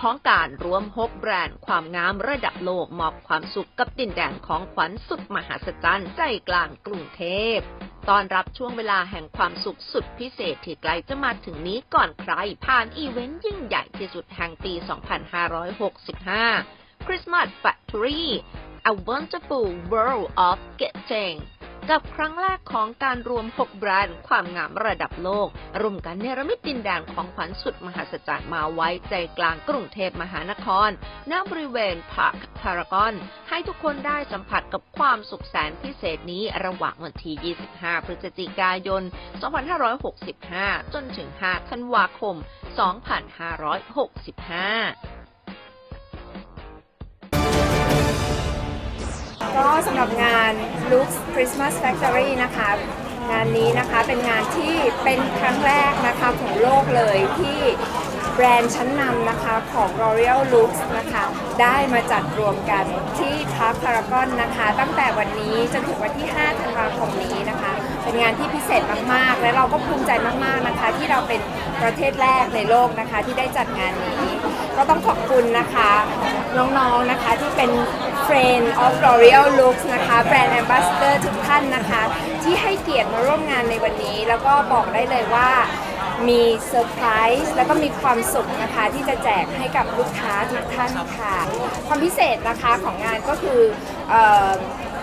ของการรวม6แบรนด์ความงามระดับโลกมอบความสุขกับดินแดนของขวัญสุดมหัศจรรย์ใจกลางกรุงเทพตอนรับช่วงเวลาแห่งความสุขสุดพิเศษที่ใกล้จะมาถึงนี้ก่อนใคร ผ่านอีเวนต์ยิ่งใหญ่ที่สุดแห่งปี 2565 Christmas Factory A Wonderful World of Getting กับครั้งแรกของการรวม 6 แบรนด์ความงามระดับโลกรวมกันเนรมิตดินแดนของขวัญสุดมหัศจรรย์มาไว้ใจกลางกรุงเทพมหานคร ณ บริเวณพาร์คพารากอน ให้ทุกคนได้สัมผัสกับความสุขแสนพิเศษนี้ระหว่างวันที่ 25 พฤศจิกายน 2565 จนถึง 5 ธันวาคม 2565 ก็สำหรับงาน Lux Christmas Factory นะคะ งานนี้นะคะเป็นงานที่เป็นครั้งแรกนะคะของโลกเลยที่แบรนด์ชั้นนำนะคะของ L'Oreal Lux นะคะ ได้มาจัดรวมกันที่พาร์คพารากอนนะคะ ตั้งแต่วันนี้จนถึงวันที่ 5 ธันวาคมนี้นะคะ เป็นงานที่พิเศษมากๆ และเราก็ภูมิใจมากๆนะคะ ที่เราเป็นประเทศแรกในโลกนะคะที่ได้จัดงานนี้ ก็ต้องขอบคุณนะคะ น้องๆนะคะที่เป็น Friend of L'Oreal Looks นะคะแบรนด์แอมบาสเตอร์ทุกท่านนะคะ ที่ให้เกียรติมาร่วมงานในวันนี้ แล้วก็บอกได้เลยว่ามีเซอร์ไพรส์แล้วก็มีความสุขนะคะ ที่จะแจกให้กับลูกค้าทุกท่านค่ะ ความพิเศษนะคะของงานก็คือเอ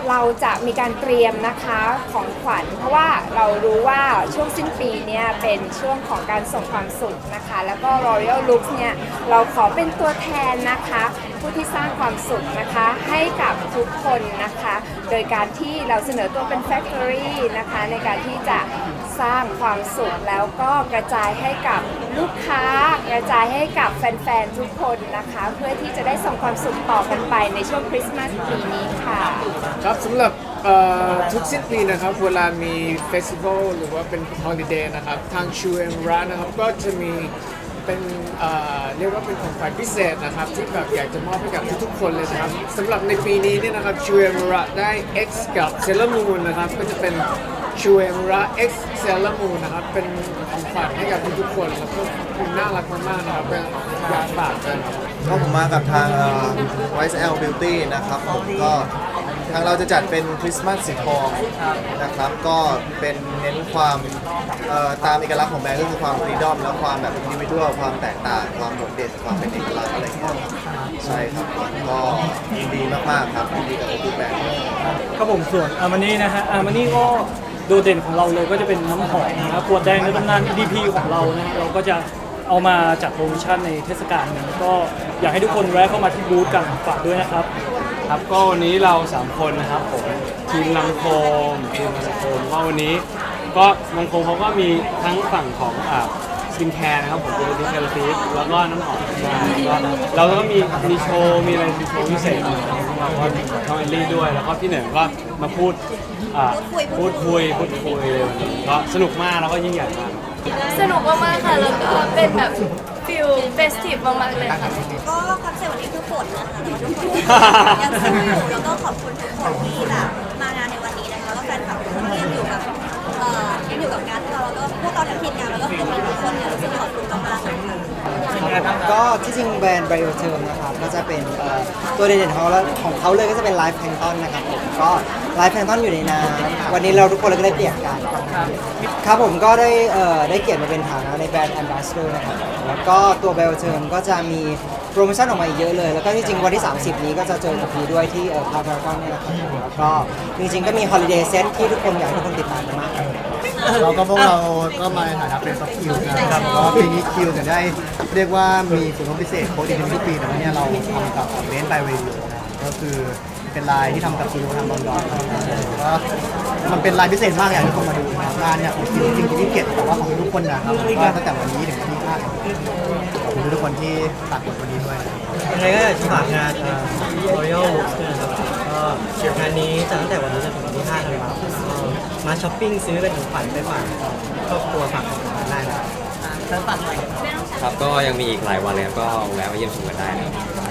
เราจะมีการเตรียมนะคะของขวัญ เพราะว่าเรารู้ว่าช่วงสิ้นปีเนี่ยเป็นช่วงของการส่งความสุขนะคะ แล้วก็ Royal l o o k เนี่ยเราขอเป็นตัวแทนนะคะ ผู้ที่สร้างความสุขนะคะให้กับทุกคนนะคะ โดยการที่เราเสนอตัวเป็น Factory นะคะในการที่จะ สร้างความสุขแล้วก็กระจายให้กับลูกค้า กระจายให้กับแฟนๆทุกคนนะคะ เพื่อที่จะได้ส่งความสุขต่อกันไปในช่วงคริสต์มาสปีนี้ค่ะ ครับสำหรับเอ่อทุกสิ้นปีนะครับเวลามีเฟสติวัลหรือว่าเป็นฮอลิเดย์นะครับทางชูเอ็มร้านนะครับก็จะมีเป็นเอ่อเรียกว่าเป็นของขวัญพิเศษนะครับที่แบบอยากจะมอบให้กับทุกๆคนเลยนะครับสำหรับในปีนี้เนี่ยนะครับชูเอ็มระได้ X กับเซเลมูนนะครับก็จะเป็น ชูเอ็มระ X เซเลมูนนะครับ เป็นของขวัญให้กับทุกๆคนแล้วก็คุณน่ารักมากๆนะครับเป็นอยากฝากกันครับ ก็ผมมากับทางเอ่อ YSL Beauty นะครับผมก็ทางเราจะจัดเป็นคริสต์มาสสีทองนะครับ ก็เป็นเน้นความเอ่อตามเอกลักษณ์ของแบรนด์ก็คือความฟรีดอมและความแบบอินดิวิดวลความแตกต่าง ความโดดเด่นความเป็นเอกลักษณ์อะไรอย่างเงี้ยใช่ครับก็ยินดีมากๆครับยินดีกับทุกแบรนด์ ครับผมส่วนอามานี่นะฮะอามานี่ก็ โดดเด่นของเราเลยก็จะเป็นน้ำหอมนะครับขวดแดงในตำนาน EDP ของเรานะเราก็จะเอามาจัดโปรโมชั่นในเทศกาลนี้ก็อยากให้ทุกคนแวะเข้ามาที่บูธกันฝากด้วยนะครับ ครับก็วันนี้เราสามคนนะครับผมทีมลังโคมทีมลังโคมว่าวันนี้ ก็ลังโคมเขาก็มีทั้งฝั่งของอ่า กินแคร์นะครับผมเป็นดิเทลฟีสแล้วก็น้ำหอมใช่ก็เราก็มีมีโชว์มีอะไรมีโชว์พิเศษของเราก็น้องเอลลี่ด้วย แล้วก็พี่เหนึ่งก็มาพูดอ่าพูดคุยพูดคุยเลยวันนี้ก็สนุกมากแล้วก็ยิ่งใหญ่มาก สนุกมากๆค่ะ แล้วก็เป็นแบบฟิลเฟสทีฟมากๆเลยค่ะ ก็คอนเซ็ปต์วันนี้คือฝนนะคะแต่ว่าทุกคนยังสู้อยู่แล้วก็ขอบคุณทุกคนที่แบบมางานในวันนี้ ก็ที่จริงแบรนด์ไบโอเทอร์นะครับก็จะเป็นเอ่อตัวเด่นๆของเราของเขาเลยก็จะเป็นไลฟ์แพงตอนนะครับผมก็ไลฟ์แพงตอนอยู่ในน้ำวันนี้เราทุกคนเลยก็ได้เปลี่ยนกันครับผมก็ได้เอ่อได้เกียรติมาเป็นฐานะในแบรนด์แอมบาสเดอร์นะครับแล้วก็ตัวไบโอเทอร์ก็จะมีโปรโมชั่นออกมาอีกเยอะเลย แล้วก็ที่จริงวันที่ 30 นี้ก็จะเจอกับพีด้วยที่เอ่อพารากอนเนี่ยนะครับแล้วก็จริงๆก็มีฮอลิเดย์เซตที่ทุกคนอยากให้ทุกคนติดตามกันมากครับ เราก็พวกเราก็มาในฐานะเป็นซับคิวนะครับก็ปีนี้คิวจะได้เรียกว่ามีส่วนลดพิเศษโค้ดอีกทุกปีแต่ว่าเนี่ยเราทำกับเบนซ์ไบเวดิโอนะก็คือเป็นลายที่ทำกับซีโร่ทำลอนดอนก็มันเป็นลายพิเศษมากอยากให้ทุกคนมาดูนะครับงานเนี่ยของจริงจริงที่เก็บแต่ว่าของทุกคนนะครับก็ตั้งแต่วันนี้ถึงวันที่5ขอบคุณทุกคนที่ตัดบทวันนี้ด้วยนะครับ ยังไงก็อยากจะฝากงาน Royal Looks ด้วยนะครับก็งานนี้จะตั้งแต่วัน มาช้อปปิ้งซื้อเป็นของขวัญไปฝากครอบครัวฝากของขวัญได้นะครับครับก็ยังมีอีกหลายวันเลยครับก็แวะมาเยี่ยมชมกันได้นะครับ